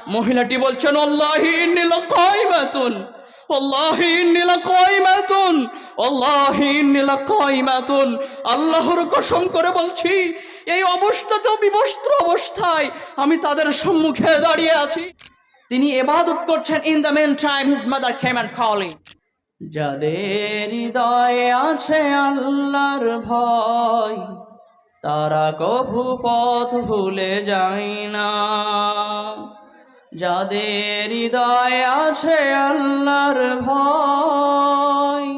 মহিলাটি বলছেন আল্লাহর কসম করে বলছি, এই অবস্থাতেও বিবস্ত্র অবস্থায়, আমি তাদের সম্মুখে দাঁড়িয়ে আছি। তিনি এবাদত করছেন in the mean time his mother came and calling যাদের হৃদয়ে আছে আল্লাহর ভয়, তারা কভু পথ ভুলে যায় না। যাদের হৃদয় আছে আল্লাহর ভয়,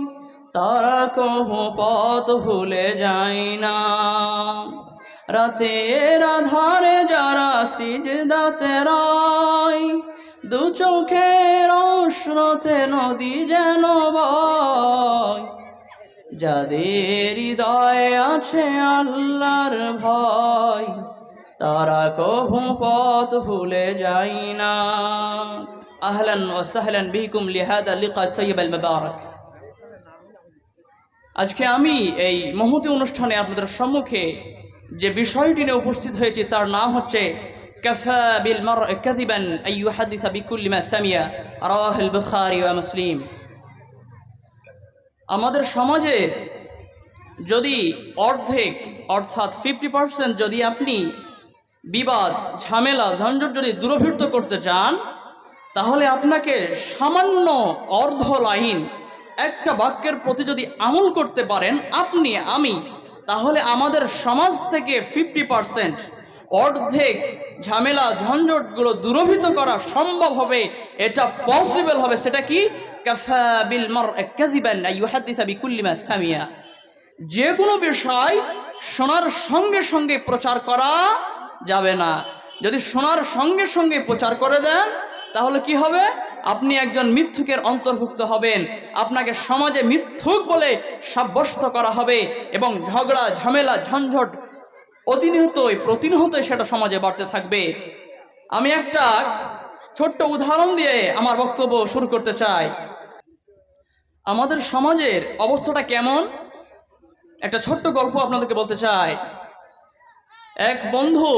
তারা কভু পথ ভুলে যায় না। রাতের আধারে যারা সিজদাতে রয়, দু চোখের স্রোতে নদী যেন যাদের হৃদয়ে আছে আল্লাহর ভয় তারা কভু পথ ভুলে যাই না। আহলান ও সাহলান বিকুম লিহাদা লিকা তৈব আল মুবারক। আজকে আমি এই মহতি অনুষ্ঠানে আপনাদের সম্মুখে যে বিষয়টি নিয়ে উপস্থিত হয়েছে, তার নাম হচ্ছে, কাফা বিল মার কাদিবান আইয়ু হাদিসা বিকুল্লি মা সামিয়া রাহিল বুখারী ওয়া মুসলিম। আমাদের সমাজে যদি অর্ধেক, অর্থাৎ ফিফটি পার্সেন্ট যদি আপনি বিবাদ, ঝামেলা, ঝঞ্ঝট যদি দূরভূত করতে চান, তাহলে আপনাকে সামান্য অর্ধ লাইন একটা বাক্যের প্রতি যদি আমল করতে পারেন আপনি, আমি, তাহলে আমাদের সমাজ থেকে ফিফটি পার্সেন্ট অর্ধেক ঝামেলা, ঝঞ্ঝটগুলো দূরভূত করা সম্ভব হবে। এটা পসিবল হবে। সেটা কি? যে কোনো বিষয় শোনার সঙ্গে সঙ্গে প্রচার করা যাবে না। যদি শোনার সঙ্গে সঙ্গে প্রচার করে দেন, তাহলে কি হবে? আপনি একজন মিথ্যুকের অন্তর্ভুক্ত হবেন। আপনাকে সমাজে মিথ্যুক বলে সাব্যস্ত করা হবে এবং ঝগড়া, ঝামেলা, ঝঞ্ঝট অতিনিহতই, প্রতিনিহতই সেটা সমাজে বাড়তে থাকবে। আমি একটা ছোট্ট উদাহরণ দিয়ে আমার বক্তব্য শুরু করতে চাই। আমাদের সমাজের অবস্থাটা কেমন? একটা ছোট্ট গল্প আপনাদেরকে বলতে চাই। এক বন্ধু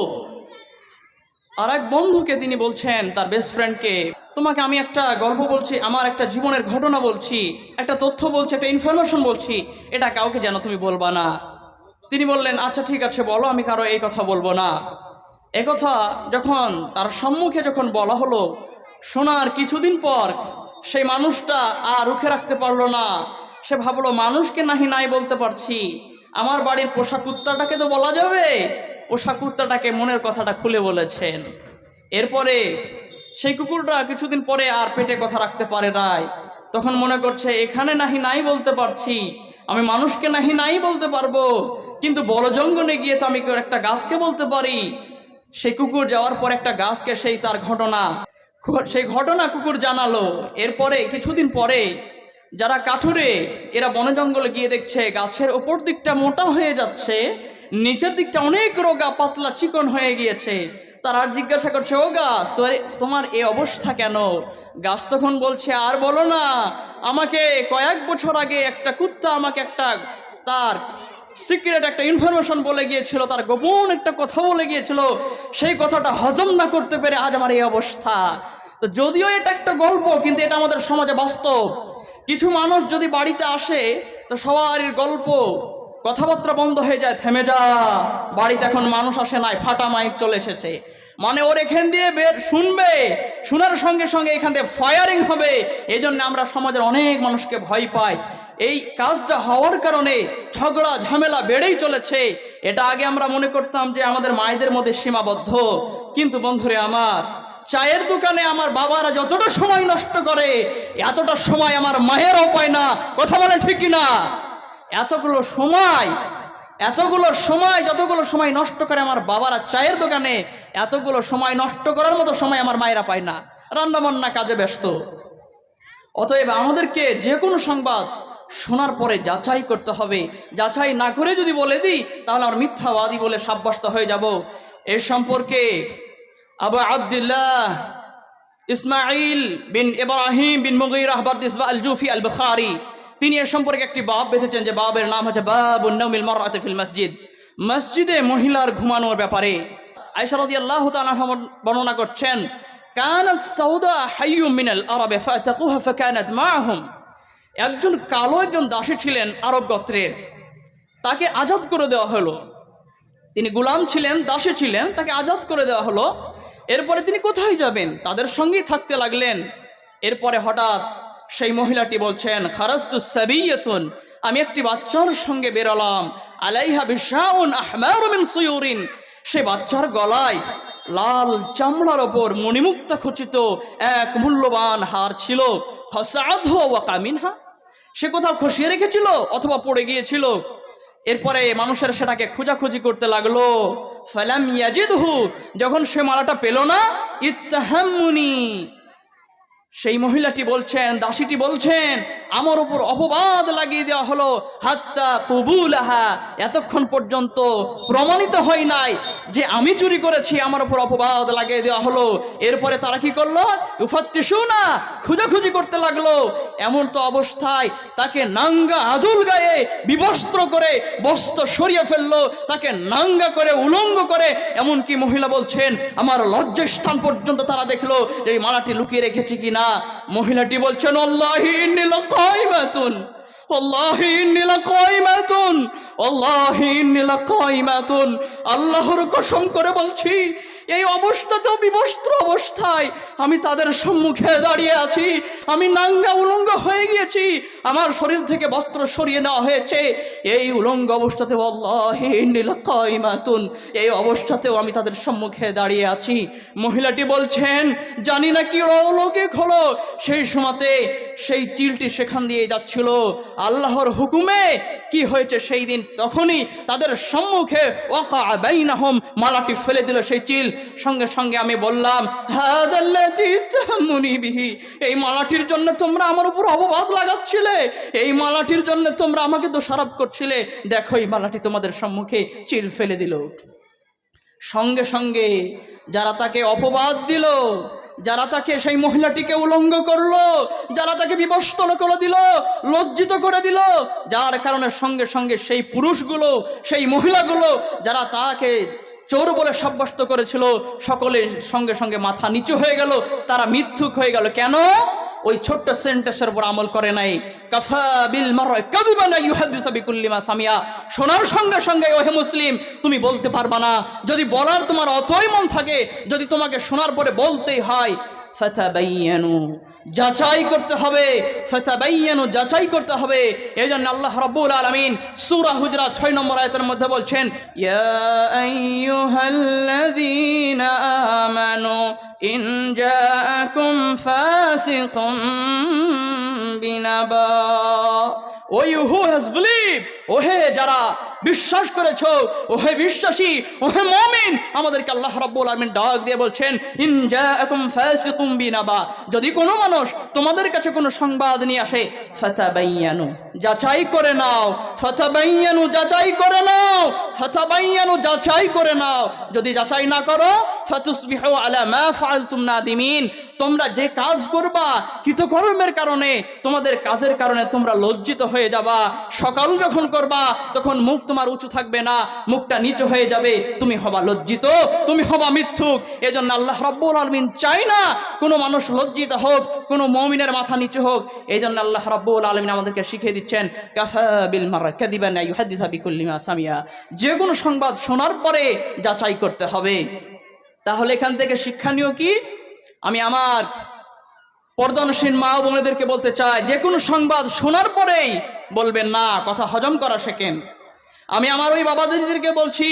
আর এক বন্ধুকে তিনি বলছেন তার বেস্ট ফ্রেন্ডকে তোমাকে আমি একটা গল্প বলছি, আমার একটা জীবনের ঘটনা বলছি, একটা তথ্য বলছি, একটা ইনফরমেশন বলছি, এটা কাউকে যেন তুমি বলবা না। তিনি বললেন আচ্ছা ঠিক আছে, বলো, আমি কারও এই কথা বলব না। একথা যখন তার সম্মুখে যখন বলা হলো, শোনার কিছুদিন পর সেই মানুষটা আর রুখে রাখতে পারল না। সে ভাবলো, মানুষকে নাহি নাই বলতে পারছি, আমার বাড়ির পোষা কুত্তাটাকে তো বলা যাবে? পোষা কুত্তাটাকে মনের কথাটা খুলে বলেছেন। এরপরে সেই কুকুরটা কিছুদিন পরে আর পেটে কথা রাখতে পারে নাই। তখন মনে করছে, এখানে নাহি নাই বলতে পারছি। আমি মানুষকে নাহি নাই বলতে পারব। কিন্তু বড় জঙ্গলে গিয়ে তো আমি একটা গাছকে বলতে পারি। সেই কুকুর যাওয়ার পর একটা গাছকে সেই তার ঘটনা, সেই ঘটনা কুকুর জানালো। এরপরে কিছুদিন পরে যারা কাঠুরে, এরা বনে জঙ্গলে গিয়ে দেখছে গাছের ওপর দিকটা মোটা হয়ে যাচ্ছে, নিচের দিকটা অনেক রোগা, পাতলা চিকন হয়ে গিয়েছে। তারা আর জিজ্ঞাসা করছে, ও গাছ, তোমার তোমার এই অবস্থা কেন? গাছ তখন বলছে, আর বলো না, আমাকে কয়েক বছর আগে একটা কুত্তা আমাকে একটা, তার সিক্রেট একটা ইনফরমেশন বলে গিয়েছিল, তার গোপন একটা কথা বলে গিয়েছিল, সেই কথাটা হজম না করতে পেরে আজ আমার এই অবস্থা। তো যদিও এটা একটা গল্প, কিন্তু এটা আমাদের সমাজে বাস্তব। কিছু মানুষ যদি বাড়িতে আসে, তো সবারই গল্প, কথাবার্তা বন্ধ হয়ে যায়, থেমে যা। বাড়িতে এখন মানুষ আসে নাই, ফাটা মাইক চলে এসেছে। মানে ওর এখান দিয়ে বের, শুনবে, শোনার সঙ্গে সঙ্গে এখান দিয়ে ফায়ারিং হবে। এই জন্য আমরা সমাজের অনেক মানুষকে ভয় পাই। এই কাজটা হওয়ার কারণে ঝগড়া, ঝামেলা বেড়েই চলেছে। এটা আগে আমরা মনে করতাম যে আমাদের মায়েদের মধ্যে সীমাবদ্ধ। কিন্তু বন্ধুরে আমার চায়ের দোকানে আমার বাবারা যতটা সময় নষ্ট করে, এতটা সময় আমার মায়েরও পায় না। কথা বলে ঠিক কিনা? এতগুলো সময় এতগুলো সময়, যতগুলো সময় নষ্ট করে আমার বাবারা চায়ের দোকানে, এতগুলো সময় নষ্ট করার মতো সময় আমার মায়েরা পায় না। রান্নাবান্না কাজে ব্যস্ত। অতএব আমাদেরকে যে কোনো সংবাদ শোনার পরে যাচাই করতে হবে। যাচাই না করে যদি বলে দিই, তাহলে আমার মিথ্যাবাদী বলে সাব্যস্ত হয়ে যাব। এ সম্পর্কে আবু আবদুল্লাহ ইসমাইল বিন ইব্রাহিম বিন মুগির আহবার দিসবা আল জুফি আল বুখারি তিনি এ সম্পর্কে একটি বাব বেঁধেছেন যে বাবের নাম হচ্ছে বাবু নৌমিল মরাতে ফিল মসজিদ। মসজিদে মহিলার ঘুমানোর ব্যাপারে আয়সা রাদিয়াল্লাহু তাআলা বর্ণনা করছেন, কানাত সাউদা হাইয়ু মিনাল আরবে ফাতাকুহা ফাকানাত মাআহুম। একজন কালো একজন দাসী ছিলেন আরব গোত্রের। তাকে আজাদ করে দেওয়া হলো। তিনি গুলাম ছিলেন, দাসী ছিলেন, তাকে আজাদ করে দেওয়া হলো। এরপরে তিনি কোথায় যাবেন? তাদের সঙ্গেই থাকতে লাগলেন। এরপরে হঠাৎ সেই মহিলাটি বলছেন খারাস্তু সাবিয়াতুন আমি একটি বাচ্চার সঙ্গে বেরোলাম। আলাইহা বিশাউন আহমারুমিন সুয়ুরিন। সে বাচ্চার গলায় লাল চামড়ার ওপর মণিমুক্তা খচিত এক মূল্যবান হার ছিল। ফসাধ ওয়া কামিনহা সে কোথাও খসিয়ে রেখেছিল অথবা পড়ে গিয়েছিল। এরপরে মানুষের সেটাকে খোঁজাখুঁজি করতে লাগল। ফালাম ইয়াজিদহু যখন সে মালাটা পেল না ইত্তাহাম্মুনি। সেই মহিলাটি বলছেন, দাসীটি বলছেন, আমার উপর অপবাদ লাগিয়ে দেওয়া হলো। হাত্তা কবুল আহা এতক্ষণ পর্যন্ত প্রমাণিত হয় নাই যে আমি চুরি করেছি, আমার উপর অপবাদ লাগিয়ে দেওয়া হলো। এরপরে তারা কি করল? উফাত্তিসু না খুঁজাখুঁজি করতে লাগল। এমন তো অবস্থায় তাকে নাঙ্গা আদুল গায়ে বিবস্ত্র করে বস্ত্র সরিয়ে ফেলল, তাকে নাঙ্গা করে উলঙ্গ করে। এমনকি মহিলা বলছেন, আমার লজ্জার স্থান পর্যন্ত তারা দেখল যে এই মালাটি লুকিয়ে রেখেছি কিনা। মহিলাটি বলছেন আল্লাহর কসম করে বলছি এই অবস্থাতেও বিবস্ত্র অবস্থায়। আমি তাদের সম্মুখে দাঁড়িয়ে আছি। আমি নাঙ্গা উলঙ্গ হয়ে গিয়েছি। আমার শরীর থেকে বস্ত্র সরিয়ে নেওয়া হয়েছে। এই উলঙ্গ অবস্থাতে লাকাইমাতুন। এই অবস্থাতেও আমি তাদের সম্মুখে দাঁড়িয়ে আছি। মহিলাটি বলছেন, জানি না কি অলৌকিক হলো। সেই সময়তে সেই চিলটি সেখান দিয়ে যাচ্ছিল। আল্লাহর হুকুমে কি হয়েছে সেই দিন তখনই তাদের সম্মুখে ওয়াকা বাইনাহুম, মালাটি ফেলে দিল সেই চিল সঙ্গে সঙ্গে আমি বললাম, হাদাল্লাযী তাহাম্মুনি বিহি, এই মালাটির জন্য তোমরা আমার উপর অপবাদ লাগাচ্ছিলে, এই মালাটির জন্য তোমরা আমাকে দোষারোপ করছিলে। দেখো, এই মালাটি তোমাদের সম্মুখে চিল ফেলে দিল। সঙ্গে সঙ্গে যারা তাকে অপবাদ দিল, যারা তাকে সেই মহিলাটিকে উলঙ্গ করল, যারা তাকে বিবস্তল করে দিল, লজ্জিত করে দিল, যার কারণে সঙ্গে সঙ্গে সেই পুরুষগুলো, সেই মহিলাগুলো, যারা তাকে চোর বলে সাব্যস্ত করেছিল সকলের সঙ্গে সঙ্গে মাথা নিচু হয়ে গেল, তারা মিথ্যুক হয়ে গেল। কেন? ওই ছোট্ট সেন্টেন্সের উপর আমল করে নাই। কাফা বিল বিকুল্লিমা সামিয়া। শোনার সঙ্গে সঙ্গে, ওহে মুসলিম, তুমি বলতে পারবা না। যদি বলার তোমার অতই মন থাকে, যদি তোমাকে শোনার পরে বলতেই হয়, ফাতাবাইয়ানু যাচাই করতে হবে যাচাই করতে হবে। এই জন্য আল্লাহ রাব্বুল আলামিন সূরা হুজরাত 6 নম্বর আয়াতের মধ্যে বলছেন আমানু হু হ্যাজ বিলিভ ওহে যারা বিশ্বাস করেছ? ওহে বিশ্বাসী, ওহে মমিন। আমাদেরকে আল্লাহ রাব্বুল আলামিন ডাক দিয়ে বলছেন, ইন জাআকুম ফাসিকুম বিনাবা। যদি কোনো মানুষ তোমাদের কাছে কোনো সংবাদ নিয়ে আসে, ফাতাবাইয়ানু, যাচাই করে নাও। ফাতাবাইয়ানু, যাচাই করে নাও। ফাতাবাইয়ানু, যাচাই করে নাও। যদি যাচাই না করো, ফাতুসবিহু আলা মা ফাআলতুম নাদিমিন। তোমরা যে কাজ করবা কৃতকর্মের কারণে, তোমাদের কাজের কারণে তোমরা লজ্জিত হয়ে যাবা। সকাল যখন করবা, তখন মুখ তোমার উঁচু থাকবে না, মুখটা নিচু হয়ে যাবে, তুমি হবা লজ্জিত, তুমি হবা মিথ্যুক। এজন্য আল্লাহ রব্বুল আলমিন চাই না কোনো মানুষ লজ্জিত হোক, কোনো মমিনের মাথা নিচু হোক। এই জন্য আল্লাহ রব্বুল আলমিন আমাদেরকে শিখিয়ে দিচ্ছেন যে কোনো সংবাদ শোনার পরে যাচাই করতে হবে। তাহলে এখান থেকে শিক্ষণীয় কি? আমি আমার পর্দনসীন মা বোনেদেরকে বলতে চাই, যে কোনো সংবাদ শোনার পরেই বলবেন, না, কথা হজম করা শেখেন। আমি আমার ওই বাবা দিদিদেরকে বলছি,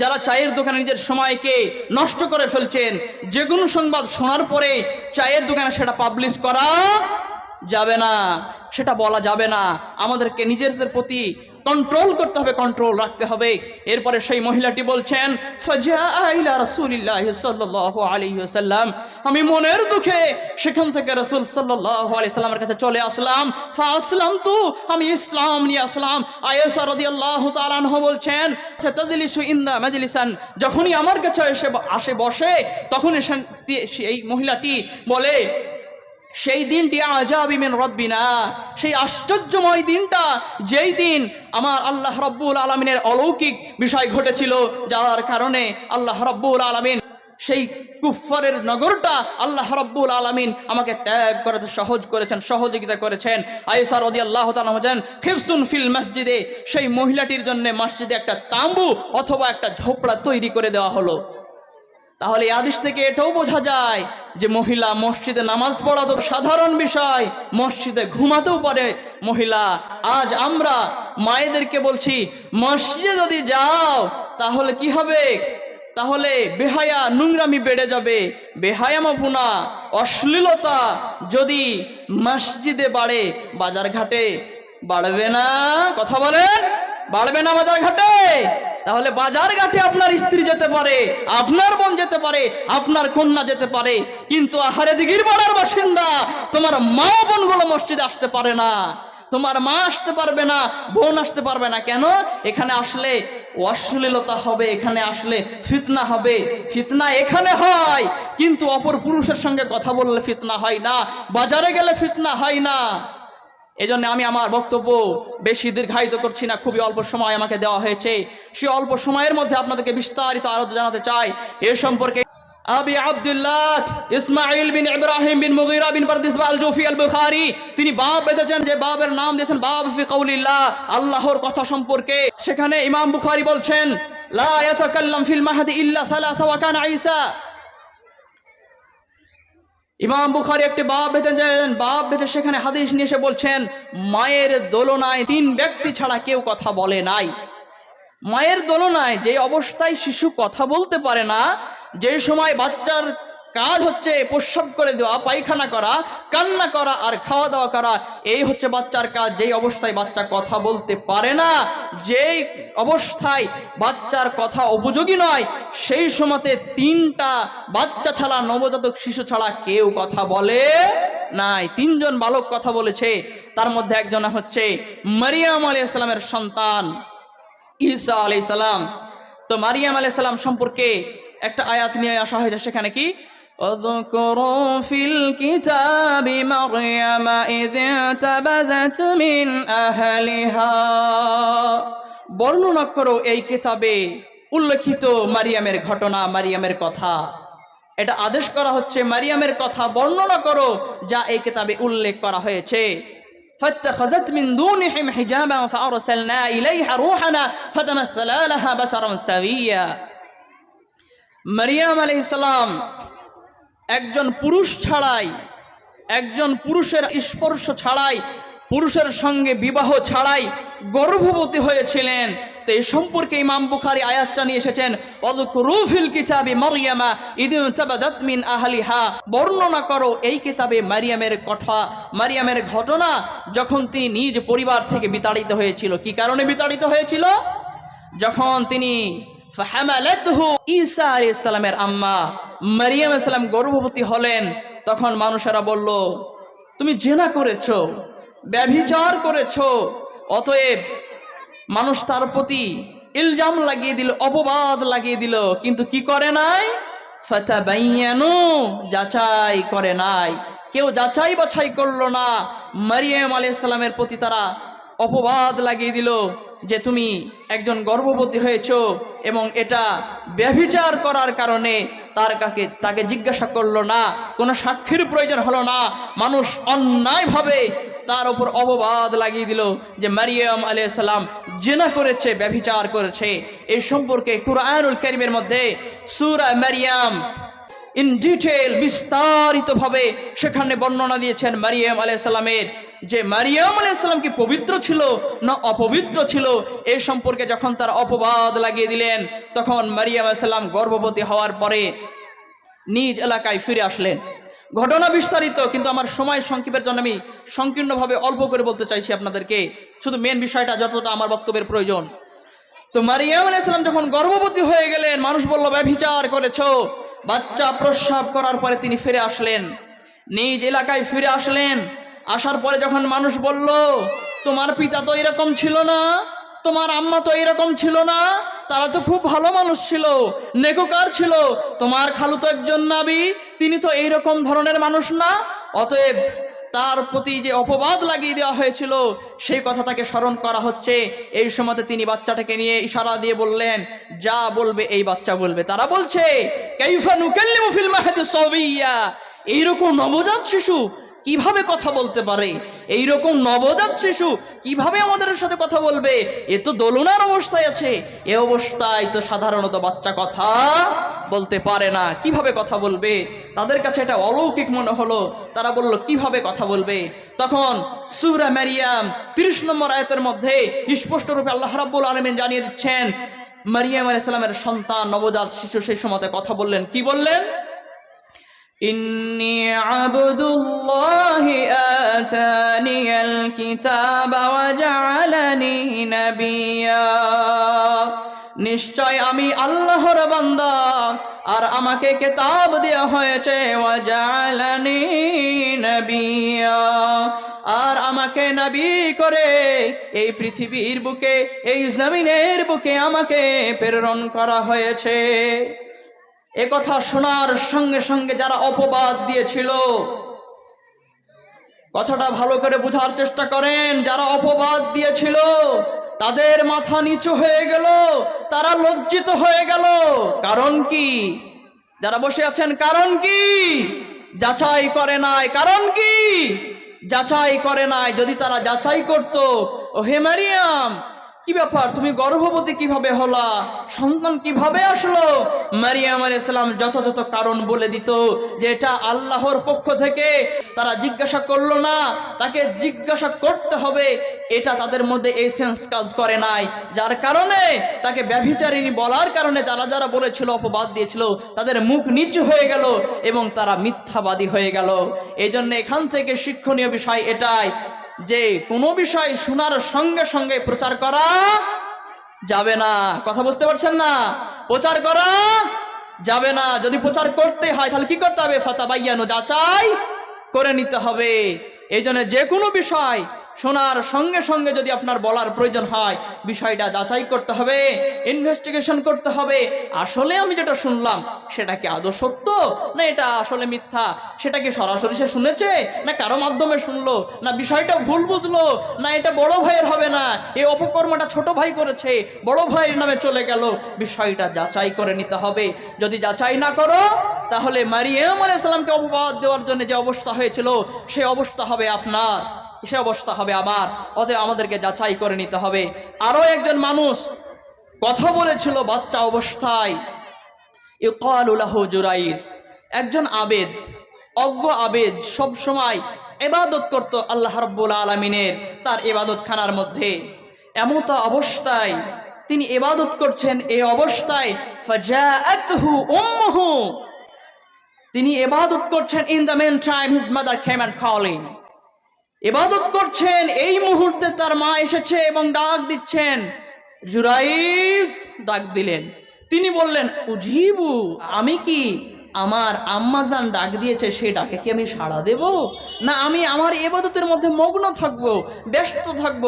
যারা চায়ের দোকানে নিজের সময়কে নষ্ট করে ফেলছেন যে কোনো সংবাদ শোনার পরে চায়ের দোকানে সেটা পাবলিশ করা যাবে না। সেটা বলা যাবে না। আমাদেরকে নিজেদের প্রতি কন্ট্রোল করতে হবে কন্ট্রোল রাখতে হবে। এরপরে সেই মহিলাটি বলছেন আমি মনের দুঃখে সেখান থেকে রসুল সাল্লামের কাছে চলে আসলাম। ফা আসলাম তু আমি ইসলাম নিয়ে আসলাম। তাআলা আনহা বলছেন ইন্দা যখনই আমার কাছে এসে আসে, বসে, তখনই সেই মহিলাটি বলে সেই দিনটি আজাবি মিন রব্বিনা। সেই আশ্চর্যময় দিনটা, যেই দিন আমার আল্লাহ রব্বুল আলমিনের অলৌকিক বিষয় ঘটেছিল, যার কারণে আল্লাহ রব্বুল আলমিন সেই কুফারের নগরটা আল্লাহ রব্বুল আলমিন আমাকে ত্যাগ করাতে সহজ করেছেন, সহযোগিতা করেছেন। আয়েসার রদি আল্লাহ তালাম খিফসুন ফিল মসজিদে। সেই মহিলাটির জন্য মসজিদে একটা তাম্বু অথবা একটা ঝোপড়া তৈরি করে দেওয়া হলো। তাহলে আদেশ থেকে এটাও বোঝা যায় যে মহিলা মসজিদে নামাজ পড়া তো সাধারণ বিষয়, মসজিদে ঘুমাতেও পারে। মহিলা, আজ আমরা মায়েদেরকে বলছি, মসজিদে যদি যাও, তাহলে কি হবে? তাহলে বেহায়া নোংরামি বেড়ে যাবে। বেহায়ামাপুনা অশ্লীলতা যদি মসজিদে বাড়ে বাজার ঘাটে বাড়বে না? কথা বলেন? বাড়বে না বাজার ঘাটে তাহলে বাজার ঘাটে আপনার স্ত্রী যেতে পারে, আপনার বোন যেতে পারে, আপনার কন্যা যেতে পারে, কিন্তু আহারে দিঘির পাড়ার বাসিন্দা, তোমার মা বোন বোনগুলো মসজিদে আসতে পারে না, তোমার মা আসতে পারবে না, বোন আসতে পারবে না। কেন? এখানে আসলে অশ্লীলতা হবে, এখানে আসলে ফিতনা হবে। ফিতনা এখানে হয়, কিন্তু অপর পুরুষের সঙ্গে কথা বললে ফিতনা হয় না, বাজারে গেলে ফিতনা হয় না। এই জন্য আমি আমার বক্তব্য বেশি দীর্ঘায়িত করছি না, খুবই অল্প সময় আমাকে দেওয়া হয়েছে। সে অল্প সময়ের মধ্যে আপনাদেরকে বিস্তারিত আরও জানাতে চাই। এ সম্পর্কে আবি আব্দুল্লাহ ইসমাইল বিন ইব্রাহিম বিন মুগিরা বিন পারদিস আল জুফি আল বুখারি তিনি বাব বেঁধেছেন যে বাবের নাম দিয়েছেন বাব ফি কাউলিল্লাহ আল্লাহর কথা সম্পর্কে। সেখানে ইমাম বুখারি বলছেন, লা ইয়াতাকাল্লাম ফিল মাহদি ইল্লা সালাসা ওয়া কানা ঈসা। ইমাম বুখারি একটি বাপ ভেতে বেঁধেছেন বাপ ভেতে সেখানে হাদিস নিয়ে এসে বলছেন, মায়ের দোলনায় তিন ব্যক্তি ছাড়া কেউ কথা বলে নাই। মায়ের দোলনায় যে অবস্থায় শিশু কথা বলতে পারে না, যে সময় বাচ্চার কাজ হচ্ছে প্রস্রাব করে দেওয়া, পায়খানা করা, কান্না করা আর খাওয়া দাওয়া করা। এই হচ্ছে বাচ্চার কাজ, যেই অবস্থায় বাচ্চা কথা বলতে পারে না, যেই অবস্থায় বাচ্চার কথা উপযোগী নয়, সেই সময়তে তিনটা বাচ্চা ছাড়া নবজাতক শিশু ছাড়া কেউ কথা বলে নাই। তিনজন বালক কথা বলেছে, তার মধ্যে একজন হচ্ছে মারিয়াম আলিয়া ইসলামের সন্তান, ঈসা আলি সালাম। তো মারিয়াম আলি সালাম সম্পর্কে একটা আয়াত নিয়ে আসা হয়েছে, সেখানে কি? اذكروا في الكتاب مريم إذ انتبذت من أهلها বর্ণনা করো এই কিতাবে উল্লেখিত মারিয়ামের ঘটনা মারিয়ামের কথা এটা আদেশ করা হচ্ছে মারিয়ামের কথা বর্ণনা করো যা এই কিতাবে উল্লেখ করা হয়েছে فاتخذت من دونهم حجابا فأرسلنا إليها روحنا فتمثل لها بصرا سويا মারিয়াম আলাইহিস সালাম একজন পুরুষ ছাড়াই, একজন পুরুষের স্পর্শ ছাড়াই, পুরুষের সঙ্গে বিবাহ ছাড়াই গর্ভবতী হয়েছিলেন। তো এই সম্পর্কে ইমাম বুখারি আয়াতটা নিয়ে এসেছেন অদকুরুফিল কিতাবে মারিয়ামা ইদিন তাবাজাত মিন আহলিহা। বর্ণনা করো এই কিতাবে মারিয়ামের কথা, মারিয়ামের ঘটনা যখন তিনি নিজ পরিবার থেকে বিতাড়িত হয়েছিল। কি কারণে বিতাড়িত হয়েছিল? যখন তিনি ঈসা আলাইহিস সালামের আম্মা মারিয়াম আলাইহিস সালাম গর্ভবতী হলেন। তখন মানুষেরা বলল, তুমি জেনা করেছ, ব্যভিচার করেছ, অতএব মানুষ তার প্রতি ইলজাম লাগিয়ে দিল, অপবাদ লাগিয়ে দিল, কিন্তু কি করে নাই? ফাতাবাইয়ানু, যাচাই করে নাই। কেউ যাচাই বাছাই করল না। মারিয়াম আলাইহিস সালামের প্রতি তারা অপবাদ লাগিয়ে দিল। যে তুমি একজন গর্ভবতী হয়েছ এবং এটা ব্যভিচার করার কারণে তার কাকে, তাকে জিজ্ঞাসা করল না, কোনো সাক্ষীর প্রয়োজন হলো না, মানুষ অন্যায়ভাবে তার ওপর অববাদ লাগিয়ে দিল যে মারিয়াম সাল্লাম জেনা করেছে, ব্যভিচার করেছে। এই সম্পর্কে কুরআনুল করিমের মধ্যে সুরা মারিয়াম ইন ডিটেল বিস্তারিতভাবে সেখানে বর্ণনা দিয়েছেন মারিয়াম আলাইসাল্লামের যে মারিয়াম আলাইসাল্লাম কি পবিত্র ছিল না অপবিত্র ছিল? এই সম্পর্কে যখন তার অপবাদ লাগিয়ে দিলেন, তখন মারিয়াম আলাইসাল্লাম গর্ভবতী হওয়ার পরে নিজ এলাকায় ফিরে আসলেন। ঘটনা বিস্তারিত, কিন্তু আমার সময় সংক্ষেপের জন্য আমি সংকীর্ণভাবে অল্প করে বলতে চাইছি আপনাদেরকে। শুধু মেন বিষয়টা, যতটা আমার বক্তব্যের প্রয়োজন। তো মারিয়াম আলাইসালাম যখন গর্ভবতী হয়ে গেলেন, মানুষ বলল, ব্যভিচার করেছ। বাচ্চা প্রস্রাব করার পরে তিনি ফিরে আসলেন। নিজ এলাকায় ফিরে আসলেন। আসার পরে যখন মানুষ বলল, তোমার পিতা তো এরকম ছিল না, তোমার আম্মা তো এরকম ছিল না, তারা তো খুব ভালো মানুষ ছিল, নেকোকার ছিল, তোমার খালু তো একজন নাবি, তিনি তো এইরকম ধরনের মানুষ না? অতএব তার প্রতি যে অপবাদ লাগিয়ে দেওয়া হয়েছিল, সেই কথা তাকে স্মরণ করা হচ্ছে। এই সময়তে তিনি বাচ্চাটাকে নিয়ে ইশারা দিয়ে বললেন, যা বলবে এই বাচ্চা বলবে। তারা বলছে এইরকম নবজাত শিশু কীভাবে কথা বলতে পারে? এই রকম নবজাত শিশু কীভাবে আমাদের সাথে কথা বলবে? এ তো দোলনার অবস্থায় আছে। এ অবস্থায় তো সাধারণত বাচ্চা কথা বলতে পারে না। কীভাবে কথা বলবে? তাদের কাছে এটা অলৌকিক মনে হলো। তারা বলল, কীভাবে কথা বলবে? তখন সুরা মারিয়াম তিরিশ নম্বর আয়তের মধ্যে স্পষ্ট রূপে আল্লাহ রাব্বুল আলমিন জানিয়ে দিচ্ছেন, মারিয়াম আলাইহিস সালামের সন্তান নবজাত শিশু সেই সময়তে কথা বললেন। কি বললেন? إني عبد الله آتاني الكتاب وجعلني نبيا নিশ্চয় আমি আল্লাহর বান্দা আর আমাকে কেতাব দেওয়া হয়েছে ওয়াজালানি নবিয়া আর আমাকে নবী করে এই পৃথিবীর বুকে এই জমিনের বুকে আমাকে প্রেরণ করা হয়েছে এ কথা শোনার সঙ্গে সঙ্গে যারা অপবাদ দিয়েছিল, কথাটা ভালো করে বোঝার চেষ্টা করেন, যারা অপবাদ দিয়েছিল, তাদের মাথা নিচু হয়ে গেল, তারা লজ্জিত হয়ে গেল। কারণ কি? যারা বসে আছেন, কারণ কি? যাচাই করে নাই, কারণ কি? যাচাই করে নাই, যদি তারা যাচাই করত ও হে মারিয়াম কি ব্যাপার? তুমি গর্ভবতী কীভাবে হলা? সন্তান কীভাবে আসলো? মারিয়াম আলাইসালাম যথাযথ কারণ বলে দিত যে এটা আল্লাহর পক্ষ থেকে। তারা জিজ্ঞাসা করল না, তাকে জিজ্ঞাসা করতে হবে। এটা তাদের মধ্যে এই সেন্স কাজ করে নাই। যার কারণে তাকে ব্যভিচারিণী বলার কারণে যারা যারা বলেছিল, অপবাদ দিয়েছিল, তাদের মুখ নিচু হয়ে গেল এবং তারা মিথ্যাবাদী হয়ে গেল। এই জন্য এখান থেকে শিক্ষণীয় বিষয় এটাই। যে কোনো বিষয় শোনার সঙ্গে সঙ্গে প্রচার করা যাবে না। কথা বুঝতে পারছেন না? প্রচার করা যাবে না। যদি প্রচার করতে হয়, তাহলে কি করতে হবে? ফাতা বাইয়ানো যাচাই করে নিতে হবে। এই জন্য যে কোনো বিষয় শোনার সঙ্গে সঙ্গে যদি আপনার বলার প্রয়োজন হয়, বিষয়টা যাচাই করতে হবে ইনভেস্টিগেশন করতে হবে। আসলে আমি যেটা শুনলাম, সেটা কি আদৌ সত্য? না এটা আসলে মিথ্যা? সেটা কি সরাসরি সে শুনেছে? না কারও মাধ্যমে শুনলো? না বিষয়টা ভুল বুঝলো? না এটা বড় ভাইয়ের হবে না? এই অপকর্মটা ছোট ভাই করেছে, বড় ভাইয়ের নামে চলে গেল? বিষয়টা যাচাই করে নিতে হবে। যদি যাচাই না করো, তাহলে মারিয়াম আলাইসাল্লামকে অপবাদ দেওয়ার জন্য যে অবস্থা হয়েছিল সেই অবস্থা হবে আপনার। সে অবস্থা হবে আমার। অতএব আমাদেরকে যাচাই করে নিতে হবে। আরও একজন মানুষ কথা বলেছিল বাচ্চা অবস্থায়। জুরাইস। একজন আবেদ, অজ্ঞ আবেদ সব সময় এবাদত করত আল্লাহ রব্বুল আলমিনের তার এবাদত খানার মধ্যে। এমতা অবস্থায় তিনি এবাদত করছেন এই অবস্থায় তিনি এবাদত করছেন in the mean time his mother came and calling এবাদত করছেন, এই মুহূর্তে তার মা এসেছে এবং ডাক দিচ্ছেন। জুরাইস ডাক দিলেন। তিনি বললেন, উজিবু, আমি কি আমার আম্মাজান ডাক দিয়েছে সেই ডাকে কি আমি সাড়া দেব? না, আমি আমার এবাদতের মধ্যে মগ্ন থাকব, ব্যস্ত থাকব?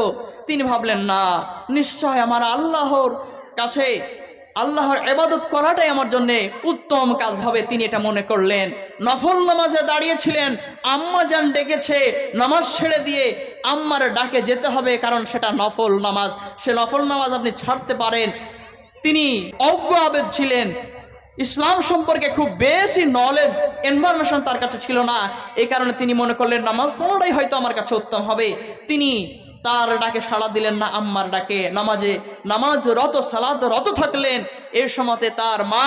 তিনি ভাবলেন, না, নিশ্চয় আমার আল্লাহর কাছে আল্লাহর এবাদত করাটাই আমার জন্য উত্তম কাজ হবে, তিনি এটা মনে করলেন। নফল নামাজে দাঁড়িয়েছিলেন, আম্মা যান ডেকেছে, নামাজ ছেড়ে দিয়ে আম্মার ডাকে যেতে হবে, কারণ সেটা নফল নামাজ। সে নফল নামাজ আপনি ছাড়তে পারেন। তিনি অজ্ঞ আবেদ ছিলেন। ইসলাম সম্পর্কে খুব বেশি নলেজ ইনফরমেশন তার কাছে ছিল না। এই কারণে তিনি মনে করলেন, নামাজ পড়াটাই হয়তো আমার কাছে উত্তম হবে। তিনি তার ডাকে সাড়া দিলেন না, আম্মার ডাকে। নামাজে নামাজ রত সালাদ রত থাকলেন। এর সময়তে তার মা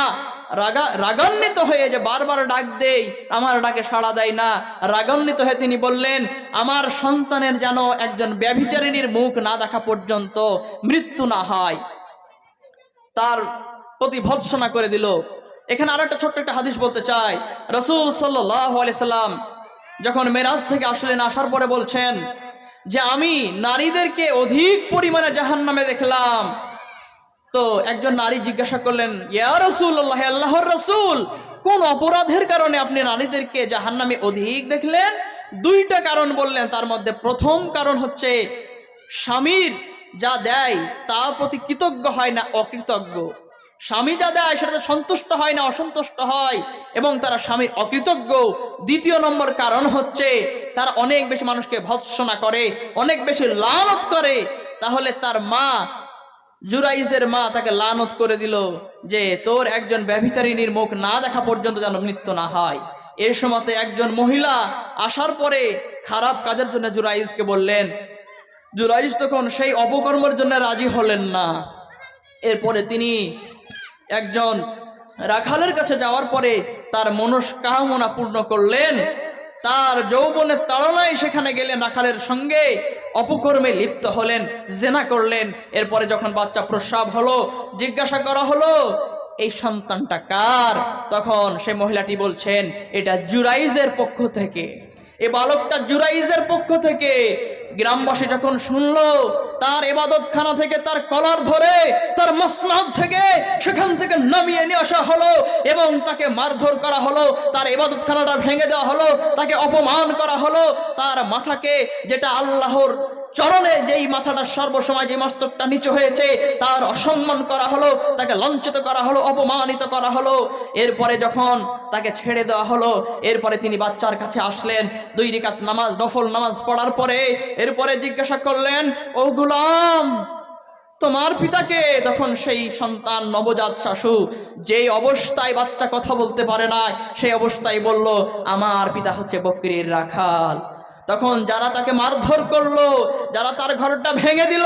রাগা রাগান্বিত হয়ে যে বারবার ডাক দেই, আমার ডাকে সাড়া দেয় না। রাগান্বিত হয়ে তিনি বললেন, আমার সন্তানের যেন একজন ব্যভিচারিণীর মুখ না দেখা পর্যন্ত মৃত্যু না হয়। তার প্রতি ভৎসনা করে দিল। এখানে আরও একটা ছোট্ট একটা হাদিস বলতে চাই। রসুল সাল্লাহ সাল্লাম যখন মেরাজ থেকে আসলেন, আসার পরে বলছেন যে আমি নারীদেরকে অধিক পরিমাণে জাহান নামে দেখলাম। তো একজন নারী জিজ্ঞাসা করলেন, ইয়া রসুল আল্লাহ আল্লাহর রসুল, কোন অপরাধের কারণে আপনি নারীদেরকে জাহান নামে অধিক দেখলেন? দুইটা কারণ বললেন। তার মধ্যে প্রথম কারণ হচ্ছে, স্বামীর যা দেয় তা প্রতি কৃতজ্ঞ হয় না অকৃতজ্ঞ। স্বামী যা দেয়, সেটাতে সন্তুষ্ট হয় না, অসন্তুষ্ট হয়। এবং তারা স্বামীর অকৃতজ্ঞ। দ্বিতীয় নম্বর কারণ হচ্ছে, তারা অনেক বেশি মানুষকে ভৎসনা করে, অনেক বেশি লানত করে। তাহলে তার মা, জুরাইজের মা তাকে লানত করে দিল যে, তোর একজন ব্যভিচারিণীর মুখ না দেখা পর্যন্ত যেন মৃত্যু না হয়। এর সময়তে একজন মহিলা আসার পরে খারাপ কাজের জন্য জুরাইজকে বললেন, জুরাইজ তখন সেই অপকর্মের জন্য রাজি হলেন না। এরপরে তিনি একজন রাখালের কাছে যাওয়ার পরে তার মনস্কামনা পূর্ণ করলেন। তার যৌবনের তাড়নায় সেখানে গেলেন, রাখালের সঙ্গে অপকর্মে লিপ্ত হলেন, জেনা করলেন। এরপরে যখন বাচ্চা প্রস্রাব হলো, জিজ্ঞাসা করা হলো, এই সন্তানটা কার? তখন সে মহিলাটি বলছেন, এটা জুরাইজের পক্ষ থেকে। এ বালকটা জুরাইজের পক্ষ থেকে গ্রামবাসী যখন শুনল, তার এবাদতখানা থেকে তার কলার ধরে, তার মসনাদ থেকে সেখান থেকে নামিয়ে নিয়ে আসা হলো এবং তাকে মারধর করা হলো, তার এবাদতখানাটা ভেঙে দেওয়া হলো, তাকে অপমান করা হলো, তার মাথাকে যেটা আল্লাহর চরণে যেই মাথাটা সর্বসময় যে মস্তকটা নিচু হয়েছে, তার অসম্মান করা হলো, তাকে লাঞ্ছিত করা হলো, অপমানিত করা হলো। এরপরে যখন তাকে ছেড়ে দেওয়া হলো, এরপরে তিনি বাচ্চার কাছে আসলেন। দুই রিকাত নামাজ, নফল নামাজ পড়ার পরে এরপরে জিজ্ঞাসা করলেন, ও গুলাম, তোমার পিতাকে? তখন সেই সন্তান নবজাত শাশু যেই অবস্থায় বাচ্চা কথা বলতে পারে না সেই অবস্থায় বলল, আমার পিতা হচ্ছে বকরির রাখাল। তখন যারা তাকে মারধর করল, যারা তার ঘরটা ভেঙে দিল,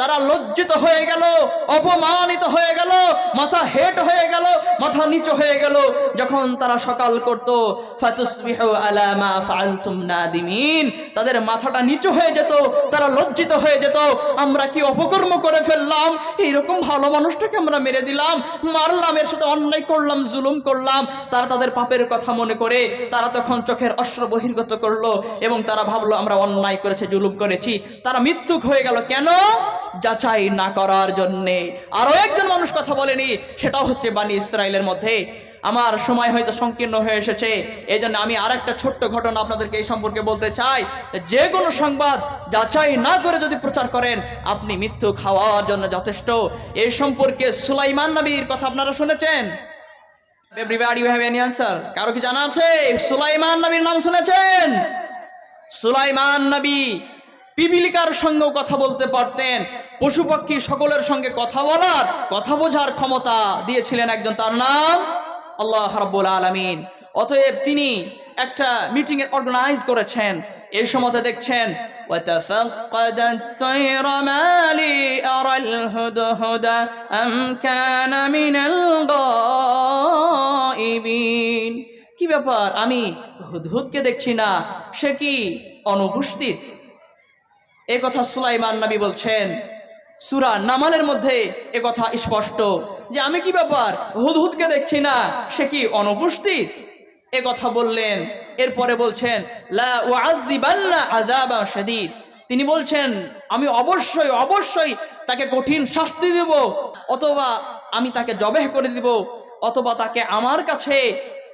তারা লজ্জিত হয়ে গেল, অপমানিত হয়ে গেল, মাথা হেট হয়ে গেল, মাথা নিচু হয়ে গেল। যখন তারা সকাল করতো তাদের মাথাটা নিচু হয়ে যেত, তারা লজ্জিত হয়ে যেত, আমরা কি অপকর্ম করে ফেললাম? এইরকম ভালো মানুষটাকে আমরা মেরে দিলাম, মারলাম, এর সাথে অন্যায় করলাম, জুলুম করলাম। তারা তাদের পাপের কথা মনে করে, তারা তখন চোখের অস্ত্র বহির্গত করল এবং তারা ভাবলো, আমরা অন্যায় করেছে, জুলুম করেছি। তারা মৃত্যুক হয়ে গেল কেন? যাচাই না করার জন্যে। আরও একজন মানুষ কথা বলেনি, সেটাও হচ্ছে বানি ইসরায়েলের মধ্যে। আমার সময় হয়তো সংকীর্ণ হয়ে এসেছে এই জন্য আমি আর একটা ছোট্ট ঘটনা আপনাদেরকে এই সম্পর্কে বলতে চাই। যে কোনো সংবাদ যাচাই না করে যদি প্রচার করেন, আপনি মৃত্যু খাওয়ার জন্য যথেষ্ট। এই সম্পর্কে সুলাইমান নবীর কথা আপনারা শুনেছেন? এভরিবাডি হ্যাভ এনি আনসার কারও কি জানা আছে? সুলাইমান নবীর নাম শুনেছেন? সুলাইমান নবী পিপিলিকার সঙ্গেও কথা বলতে পারতেন পশু পাখি সকলের সঙ্গে কথা বলার কথা বোঝার ক্ষমতা দিয়েছিলেন একজন তার নাম আল্লাহ রাব্বুল আলামিন অতএব তিনি একটা মিটিং এর অর্গানাইজ করেছেন এই সময়তে দেখছেন وتفقد الطير ما لي أرى الهدهد أم كان من الغائبين কি ব্যাপার? আমি হুদহুদকে দেখছি না। সে কি অনুপস্থিত? এ কথা সুলাইমান নবী বলছেন। সুরা নামালের মধ্যে এ কথা স্পষ্ট। যে আমি কি ব্যাপার? হুদহুদকে দেখছি না। সে কি অনুপস্থিত? এ কথা বললেন। এরপরে বলছেন তিনি বলছেন, আমি অবশ্যই অবশ্যই তাকে কঠিন শাস্তি দেব। অথবা আমি তাকে জবেহ করে দিব। অথবা তাকে আমার কাছে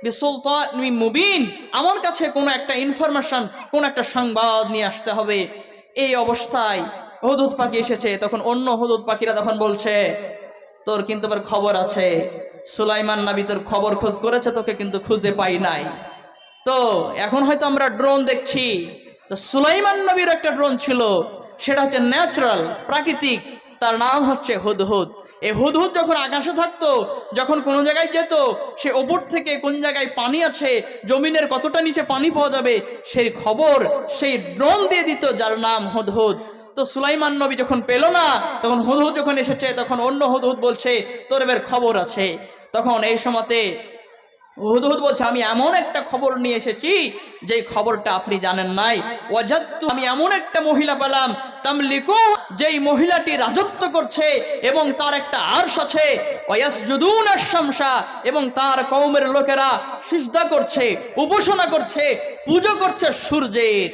বিসুলতান মুবিন। আমার কাছে কোনো একটা ইনফরমেশন কোনো একটা সংবাদ নিয়ে আসতে হবে। এই অবস্থায় হদুদ পাখি এসেছে, তখন অন্য হদুদ পাখিরা তখন বলছে, তোর কিন্তু আবার খবর আছে। সুলাইমান নাবি তোর খবর খোঁজ করেছে, তোকে কিন্তু খুঁজে পাই নাই। তো এখন হয়তো আমরা ড্রোন দেখছি। তো সুলাইমান নবীর একটা ড্রোন ছিল, সেটা হচ্ছে ন্যাচারাল প্রাকৃতিক। তার নাম হচ্ছে হুদহুদ। এই হুদহুদ যখন আকাশে থাকতো, যখন কোনো জায়গায় যেত, সে ওপর থেকে কোন জায়গায় পানি আছে, জমিনের কতটা নিচে পানি পাওয়া যাবে, সেই খবর সেই ড্রোন দিয়ে দিত যার নাম হুদহুদ। তো সুলাইমান নবী যখন পেল না, তখন হুদহুদ যখন এসেছে, তখন অন্য হুদহুদ বলছে, তোর এবার খবর আছে। তখন এই সময়তে হুদহুদ বলছে, আমি এমন একটা খবর নিয়ে এসেছি যে খবরটা আপনি জানেন নাই। ওয়াজাত্তু আমি এমন একটা মহিলা পেলাম, তামলিকু, যেই মহিলাটি রাজত্ব করছে এবং তার একটা আরশ আছে। এবং তার কওমের লোকেরা সিজদা করছে, উপাসনা করছে, পুজো করছে সূর্যের।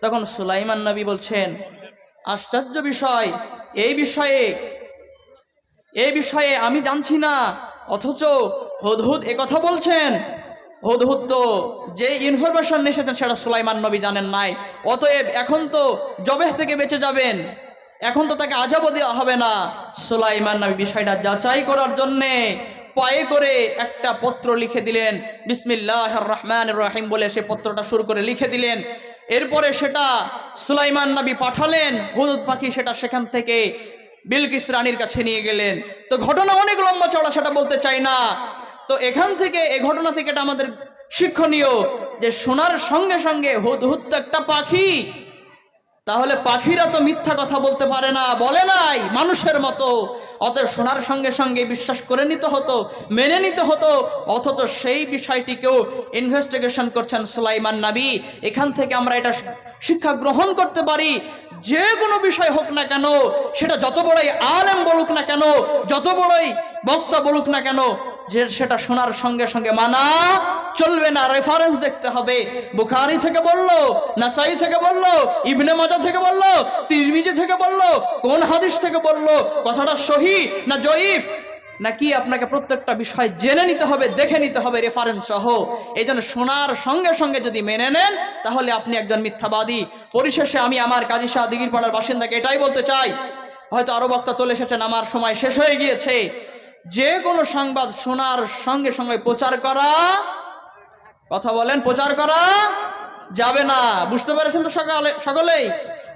তখন সুলাইমান নবী বলছেন, আশ্চর্য বিষয়, এই বিষয়ে এই বিষয়ে আমি জানছি না। অথচ হদহুদ কথা বলছেন। হদহুদ তো যে ইনফরমেশন এসেছেন সেটা সুলাইমান নবী জানেন নাই। অতএব এখন তো জবেহ থেকে বেঁচে যাবেন। এখন তো তাকে আজাবও দেওয়া হবে না। সুলাইমান নবী বিষয়টা যাচাই করার জন্যে পায়ে করে একটা পত্র লিখে দিলেন। বিসমিল্লাহ রহমান রহিম বলে সে পত্রটা শুরু করে লিখে দিলেন। এরপরে সেটা সুলাইমান নবী পাঠালেন। হুদুদ পাখি সেটা সেখান থেকে বিলকিস রানীর কাছে নিয়ে গেলেন। তো ঘটনা অনেক লম্বা চড়া সেটা বলতে চাই না। তো এখান থেকে এই ঘটনা থেকে এটা আমাদের শিক্ষণীয় যে শোনার সঙ্গে সঙ্গে হুদ হুদ একটা পাখি। তাহলে পাখিরা তো মিথ্যা কথা বলতে পারে না, বলে নাই মানুষের মতো। অতএব শোনার সঙ্গে সঙ্গে বিশ্বাস করে নিতে হতো, মেনে নিতে হতো। অথচ সেই বিষয়টিকেও ইনভেস্টিগেশন করছেন সুলাইমান নাবি। এখান থেকে আমরা এটা শিক্ষা গ্রহণ করতে পারি, যে কোনো বিষয় হোক না কেন, সেটা যত বড়ই আলেম বলুক না কেন, যত বড়ই বক্তা বলুক না কেন, যে সেটা শোনার সঙ্গে সঙ্গে মানা চলবে না। রেফারেন্স দেখতে হবে। বুখারি থেকে বলল, নাসাই থেকে বলল, ইবনে মাজা থেকে বলল, তিরমিজি থেকে বলল, কোন হাদিস থেকে বলল, কথাটা সহি না জয়ীফ? নাকি আপনাকে প্রত্যেকটা বিষয় জেনে নিতে হবে, দেখে নিতে হবে রেফারেন্স সহ? এই জন্য শোনার সঙ্গে সঙ্গে যদি মেনে নেন, তাহলে আপনি একজন মিথ্যাবাদী। পরিশেষে আমি আমার কাজী শাহ দিঘির পাড়ার বাসিন্দাকে এটাই বলতে চাই, হয়তো আরও বক্তা চলে এসেছেন, আমার সময় শেষ হয়ে গিয়েছে। যে কোনো সংবাদ শোনার সঙ্গে সঙ্গে প্রচার করা, কথা বলেন, প্রচার করা যাবে না। বুঝতে পেরেছেন তো সকালে সকলেই?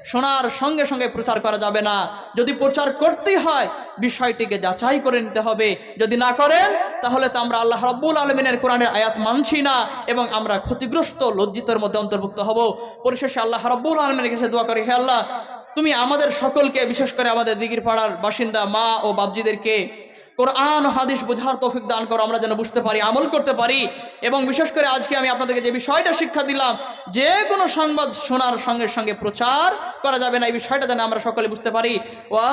শোনার সঙ্গে সঙ্গে প্রচার করা যাবে না। যদি প্রচার করতেই হয়, বিষয়টিকে যাচাই করে নিতে হবে। যদি না করেন, তাহলে তো আমরা আল্লাহ রব্বুল আলমিনের কোরআনের আয়াত মানছি না এবং আমরা ক্ষতিগ্রস্ত, লজ্জিতের মধ্যে অন্তর্ভুক্ত হব। পরিশেষে আল্লাহ রব্বুল আলমিনের কাছে দোয়া করি, হে আল্লাহ, তুমি আমাদের সকলকে, বিশেষ করে আমাদের দিঘির পাড়ার বাসিন্দা মা ও বাবজিদেরকে কোরআন হাদিস বোঝার তৌফিক দান করো, আমরা যেন বুঝতে পারি, আমল করতে পারি। এবং বিশেষ করে আজকে আমি আপনাদেরকে যে বিষয়টা শিক্ষা দিলাম, যে কোনো সংবাদ শোনার সঙ্গে সঙ্গে প্রচার করা যাবে না, এই বিষয়টা যেন আমরা সকলে বুঝতে পারি। ওয়া